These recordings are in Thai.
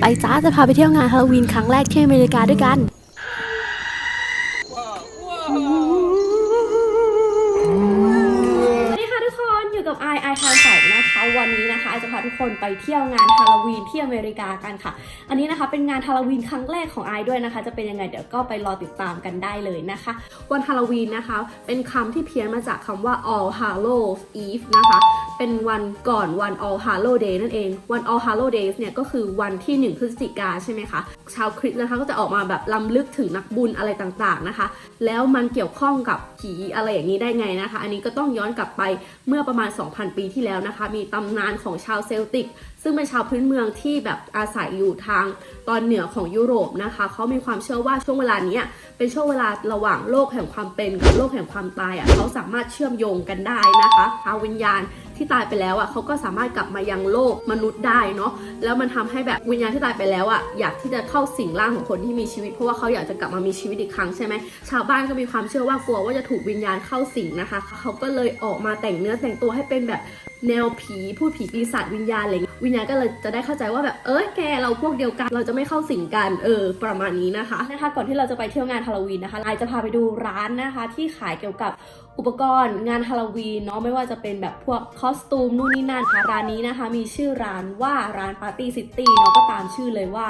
ไปจ้าจะพาไปเที่ยวงานฮาโลวีนครั้งแรกที่อเมริกาด้วยกันสวัสดีค่ะทุกคนอยู่กับไอไอทานใสนะคะวันนี้นะคะไอจะพาทุกคนไปเที่ยวงานฮาโลวีนที่อเมริกากันค่ะ อันนี้นะคะเป็นงานฮาโลวีนครั้งแรกของไอด้วยนะคะ จะเป็นยังไงเดี๋ยวก็ไปรอติดตามกันได้เลยนะคะ วันฮาโลวีนนะคะ เป็นคำที่เพี้ยนมาจากคำว่า All Hallows Eve นะคะ เป็นวันก่อนวัน All Hallow Day นั่นเอง วัน All Hallow Days เนี่ยก็คือวันที่ 1 พฤศจิกาใช่ไหมคะ ชาวคริสต์นะคะก็จะออกมาแบบล้ำลึกถึงนักบุญอะไรต่างๆนะคะ แล้วมันเกี่ยวข้องกับผีอะไรอย่างนี้ได้ไงนะคะ อันนี้ก็ต้องย้อนกลับไปเมื่อประมาณ 2,000 ปีที่แล้วนะคะ มีตำนานของชาวเซลติก ซึ่งเป็นชาวพื้นเมืองที่แบบอาศัยอยู่ทางตอนเหนือของยุโรปนะคะเขามีความเชื่อว่าช่วงเวลานี้เป็นช่วงเวลาระหว่างโลกแห่งความเป็นกับโลกแห่งความตายอะเขาสามารถเชื่อมโยงกันได้นะคะทาวิญญาณ ที่ตายไปแล้วอะเขาก็สามารถกลับมายังโลกมนุษย์ได้เนาะแล้วมันทำให้แบบวิญญาณที่ตายไปแล้วอะอยากที่จะเข้าสิงร่างของคนที่มีชีวิต เพราะว่าเขาอยากจะกลับมามีชีวิตอีกครั้งใช่ไหมชาวบ้านก็มีความเชื่อว่ากลัวว่าจะถูกวิญญาณเข้าสิงนะคะเขาก็เลยออกมาแต่งเนื้อแต่งตัวให้เป็นแบบแนวผีพูดผีปีศาจวิญญาณอะไรอย่างเงี้ยวิญญาณก็เลยจะได้เข้าใจว่าแบบเอ้ยแกเราพวกเดียวกัน เราจะไม่เข้าสิงกันเออประมาณนี้นะคะนะคะ ก่อนที่เราจะไปเที่ยวงานฮาโลวีนนะคะไอจะพาไปดูร้านนะคะ ที่ขายเกี่ยวกับ อุปกรณ์งานฮาโลวีนเนาะไม่ว่าจะเป็นแบบพวกคอสตูมนู่นนี่นั่นค่ะร้านนี้นะคะ มีชื่อร้านว่าร้านปาร์ตี้ซิตี้เนาะก็ตามชื่อเลยว่า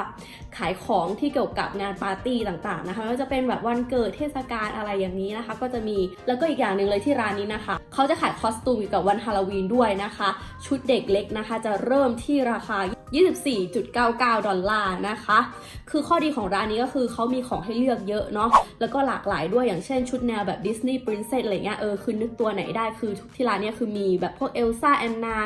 ขายของที่เกี่ยวกับงานปาร์ตี้ต่างๆนะคะไม่ว่าจะเป็นแบบวันเกิดเทศกาลอะไรอย่างนี้นะคะ ก็จะมีแล้วก็อีกอย่างหนึ่งเลยที่ร้านนี้นะคะเขาจะขายคอสตูมเกี่ยวกับวันฮาโลวีนด้วยนะคะ ชุดเด็กเล็กนะคะ จะเริ่มที่ราคา24.99 ดอลลาร์นะคะ คือข้อดีของร้านนี้ก็คือเขามีของให้เลือกเยอะเนาะ แล้วก็หลากหลายด้วยอย่างเช่นชุดแนวแบบดิสนีย์ปรินเซสอะไรเงี้ยเออคือนึกตัวไหนได้คือที่ร้านเนี้ยคือมีแบบพวกเอลซ่าแอนนา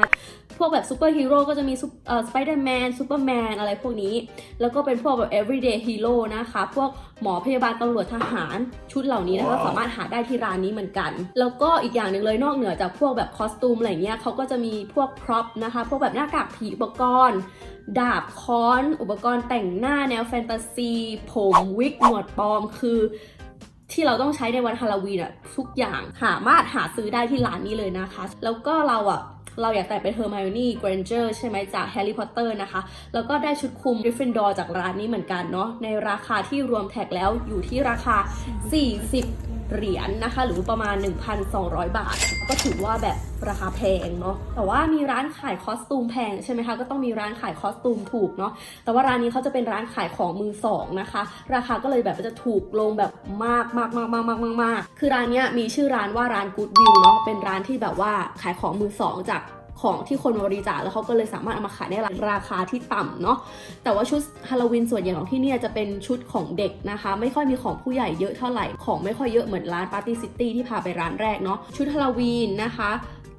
พวกแบบซูเปอร์ฮีโร่ก็จะมีซุปเอ่อสไปเดอร์แมนซูเปอร์แมนอะไรพวกนี้ แล้วก็เป็นพวกแบบ everyday hero นะคะ พวกหมอพยาบาลตำรวจทหารชุดเหล่านี้นะคะสามารถหาได้ที่ร้านนี้เหมือนกัน แล้วก็อีกอย่างหนึ่งเลยนอกเหนือจากพวกแบบคอสตูมอะไรเงี้ยเขาก็จะมีพวกพร็อพนะคะ พวกแบบหน้ากากผีอุปกรณ์ ดาบค้อน อุปกรณ์แต่งหน้าแนวแฟนตาซี ผมวิกหนวดปลอมคือ ที่เราต้องใช้ในวันฮาโลวีนอะทุกอย่างสามารถหาซื้อได้ที่ร้านนี้เลยนะคะ แล้วก็เราอะเราอยากแต่งเป็นเฮอร์ไมโอนี่เกรนเจอร์ใช่ไหมจากแฮร์รี่พอตเตอร์นะคะ แล้วก็ได้ชุดคุมกริฟฟินดอร์จากร้านนี้เหมือนกันเนาะในราคาที่รวมแท็กแล้วอยู่ที่ราคา 40 เหรียญนะคะ หรือประมาณ 1,200 บาท ก็ถือว่าแบบราคาแพงเนาะแต่ว่ามีร้านขายคอสตูมแพงใช่ไหมคะก็ต้องมีร้านขายคอสตูมถูกเนาะแต่ว่าร้านนี้เขาจะเป็นร้านขายของมือสองนะคะ ราคาก็เลยแบบจะถูกลงแบบมากมากมากมากมากมากมากคือร้านเนี้ยมีชื่อร้านว่าร้าน Good View เนาะเป็นร้านที่แบบว่าขายของมือสองจาก ของที่คนบริจาคแล้วเขาก็เลยสามารถเอามาขายได้ราคาที่ต่ำเนาะแต่ว่าชุดฮาโลวีนส่วนใหญ่ของที่นี่จะเป็นชุดของเด็กนะคะ ไม่ค่อยมีของผู้ใหญ่เยอะเท่าไหร่ของไม่ค่อยเยอะเหมือนร้านปาร์ตี้ซิตี้ที่พาไปร้านแรกเนาะชุดฮาโลวีนนะคะ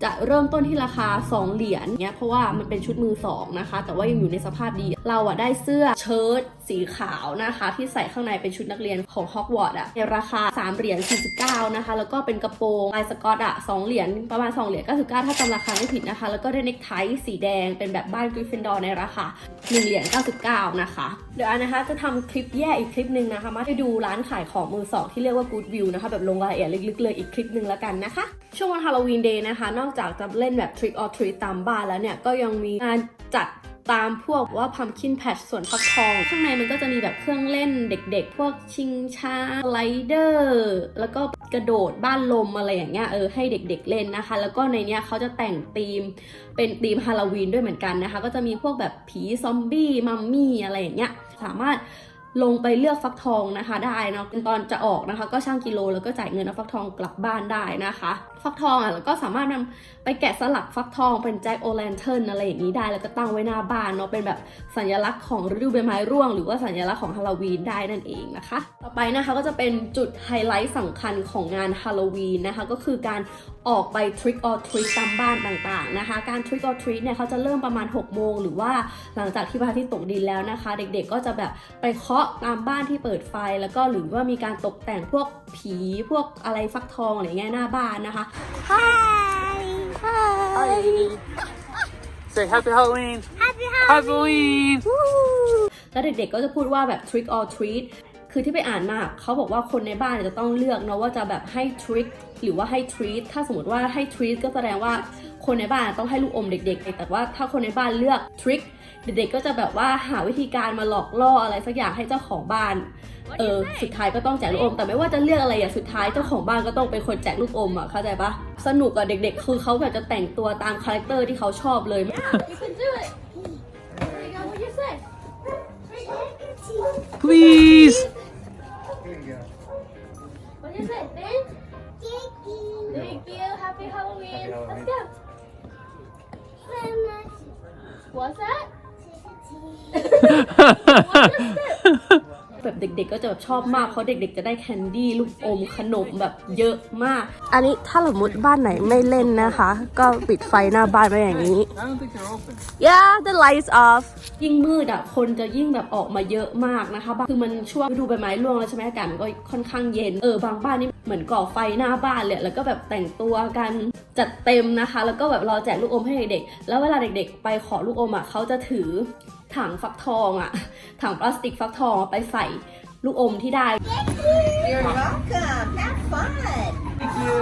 จะเริ่มต้นที่ราคา 2 เหรียญเนี้ยเพราะว่ามันเป็นชุดมือสองนะคะ แต่ว่ายังอยู่ในสภาพดี เราอะได้เสื้อเชิ้ตสีขาวนะคะ ที่ใส่ข้างในเป็นชุดนักเรียนของฮอกวอตส์อะในราคา 3 เหรียญ 49 นะคะ แล้วก็เป็นกระโปรงลายสกอตอะ2เหรียญประมาณ 2 เหรียญ99 ถ้าจำราคาไม่ผิดนะคะ แล้วก็ได้เนคไทสีแดงเป็นแบบบ้านกริฟฟินดอร์ในราคา 1 เหรียญ 99 นะคะ เดี๋ยวอันนะคะจะทำคลิปแยกอีกคลิปหนึ่งนะคะ มาให้ดูร้านขายของมือสองที่เรียกว่า Good View นะคะ แบบลงรายละเอียดลึกๆเลยอีกคลิปหนึ่งแล้วกันนะคะ ช่วงวันฮาโลวีนเดย์นะคะ นอกจากจะเล่นแบบ Trick or Treat ตามบ้านแล้วเนี่ยก็ยังมีงานจัด ตามพวกว่า pumpkin patch ส่วนฟักทอง ข้างในมันก็จะมีแบบเครื่องเล่นเด็กๆ พวกชิงช้าไลเดอร์แล้วก็กระโดดบ้านลมอะไรอย่างเงี้ยเออให้เด็กๆเล่นนะคะ แล้วก็ในเนี้ยเขาจะแต่งธีมเป็นธีมฮาโลวีนด้วยเหมือนกันนะคะ ก็จะมีพวกแบบผีซอมบี้มัมมี่อะไรอย่างเงี้ยสามารถลงไปเลือกฟักทองนะคะได้เนาะตอนจะออกนะคะ ก็ช่างกิโลแล้วก็จ่ายเงินเอาฟักทองกลับบ้านได้นะคะ ฟักทองอะแล้วก็สามารถนำไปแกะสลักฟักทองเป็นแจ็คโอแลนเทิร์นอะไรอย่างนี้ได้ แล้วก็ตั้งไว้หน้าบ้านเนาะเป็นแบบสัญลักษณ์ของฤดูใบไม้ร่วง หรือว่าสัญลักษณ์ของฮาโลวีนได้นั่นเองนะคะ ต่อไปนะคะก็จะเป็นจุดไฮไลท์สำคัญของงานฮาโลวีนนะคะก็คือการออกไป trick or treat ตามบ้านต่างๆนะคะ การ trick or treat เนี่ยเขาจะเริ่มประมาณ 6 โมง หรือว่าหลังจากที่พระอาทิตย์ตกดินแล้วนะคะ เด็กๆก็จะแบบไปเคาะตามบ้านที่เปิดไฟ แล้วก็หรือว่ามีการตกแต่งพวกผีพวกอะไรฟักทองอะไรเงี้ยหน้าบ้านนะคะ Say happy Halloween. Happy Halloween. แล้วเด็กๆก็จะพูดว่าแบบ trick or treat คือที่ไปอ่านมาเขาบอกว่าคนในบ้านจะต้องเลือกเนาะว่าจะแบบให้ trick หรือว่าให้ treat ถ้าสมมติว่าให้ treat ก็แสดงว่าคนในบ้านต้องให้ลูกอมเด็กๆ แต่ว่าถ้าคนในบ้านเลือก trick เด็กๆก็จะแบบว่าหาวิธีการมาหลอกล่ออะไรสักอย่างให้เจ้าของบ้าน เออสุดท้ายก็ต้องแจกลูกอม แต่ไม่ว่าจะเลือกอะไรอย่างสุดท้ายเจ้าของบ้านก็ต้องเป็นคนแจกลูกอมอะเข้าใจปะสนุกอะเด็ก ๆ คือเขาแบบจะแต่งตัวตามคาแรคเตอร์ที่เขาชอบเลย You แบบเด็กๆก็จะแบบชอบมากเพราะเด็ก ๆ จะได้แคนดี้ลูกอมขนมแบบเยอะมาก อันนี้ถ้าสมมติบ้านไหนไม่เล่นนะคะ ก็ปิดไฟหน้าบ้านไว้อย่างนี้ I don't think they're open. yeah the lights off ยิ่งมืดอะคนจะยิ่งแบบออกมาเยอะมากนะคะบางคือมันช่วงฤดูใบไม้ร่วงแล้วใช่ไหมอากาศมันก็ค่อนข้างเย็นเออบางบ้านนี่เหมือนก่อไฟหน้าบ้านเลยแล้วก็แบบแต่งตัวกันจัดเต็มนะคะ แล้วก็แบบรอแจกลูกอมให้เด็กๆแล้วเวลาเด็ก ๆ ไปขอลูกอมอะเขาจะถือ ถังฟักทองอะถังพลาสติกฟักทองอะไปใส่ลูกอมที่ได้ You're welcome. Have fun. Thank you.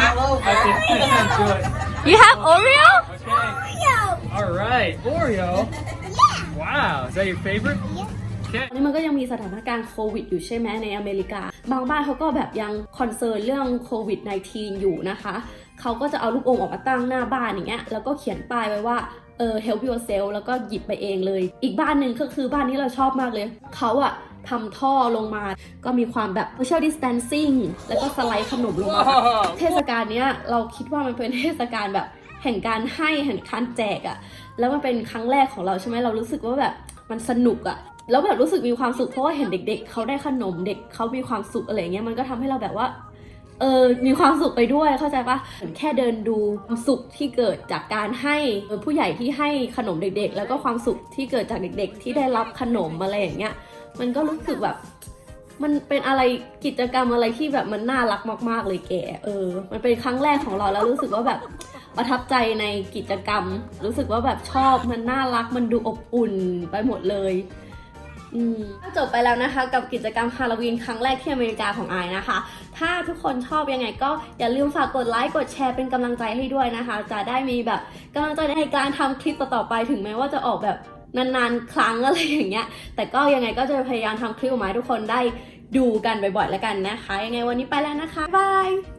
All over. Okay, enjoy. you have Oreo Okay. All right. Oreo. Wow. Is that your favorite? Okay. ตอนนี้มันก็ยังมีสถานการณ์โควิดอยู่ใช่ไหมในอเมริกา บางบ้านเขาก็แบบยังคอนเซิร์นเรื่องโควิด -19 อยู่นะคะ เขาก็จะเอาลูกอมออกมาตั้งหน้าบ้านอย่างเงี้ย แล้วก็เขียนป้ายไว้ว่า เออ help yourself แล้วก็หยิบไปเองเลย อีกบ้านหนึ่งก็คือบ้านนี้เราชอบมากเลย เขาอะทำท่อลงมา ก็มีความแบบ social distancing แล้วก็สไลด์ขนมลงมา Whoa. เทศกาลเนี้ยเราคิดว่ามันเป็นเทศกาลแบบแห่งการให้แห่งการแจกอะแล้วมันเป็นครั้งแรกของเราใช่ไหมเรารู้สึกว่าแบบมันสนุกอะแล้วแบบรู้สึกมีความสุขเพราะว่าเห็นเด็ก ๆเขาได้ขนมเด็กเขามีความสุขอะไรเงี้ยมันก็ทำให้เราแบบว่า เออมีความสุขไปด้วยเข้าใจปะเหมือนแค่เดินดูความสุขที่เกิดจากการให้เออผู้ใหญ่ที่ให้ขนมเด็ก ๆ แล้วก็ความสุขที่เกิดจากเด็ก ๆ ที่ได้รับขนมอะไรอย่างเงี้ยมันก็รู้สึกแบบมันเป็นอะไรกิจกรรมอะไรที่แบบมันน่ารักมาก ๆ เลยแกเออ มันเป็นครั้งแรกของเราแล้วรู้สึกว่าแบบประทับใจในกิจกรรม รู้สึกว่าแบบชอบมันน่ารักมันดูอบอุ่นไปหมดเลยอืม ก็จบไปแล้วนะคะ กับกิจกรรมฮาโลวีนครั้งแรกที่อเมริกาของไอายนะคะ ถ้าทุกคนชอบยังไงก็อย่าลืมฝากกดไลค์กดแชร์เป็นกำลังใจให้ด้วยนะคะ จะได้มีแบบกำลังใจในการทำคลิปต่อๆไปถึงแม้ว่าจะออกแบบนานๆ ครั้งอะไรอย่างเงี้ย แต่ก็ยังไงก็จะพยายามทำคลิปออกมาให้ทุกคนได้ดูกันบ่อยๆแล้วกันนะคะ ยังไงวันนี้ไปแล้วนะคะบาย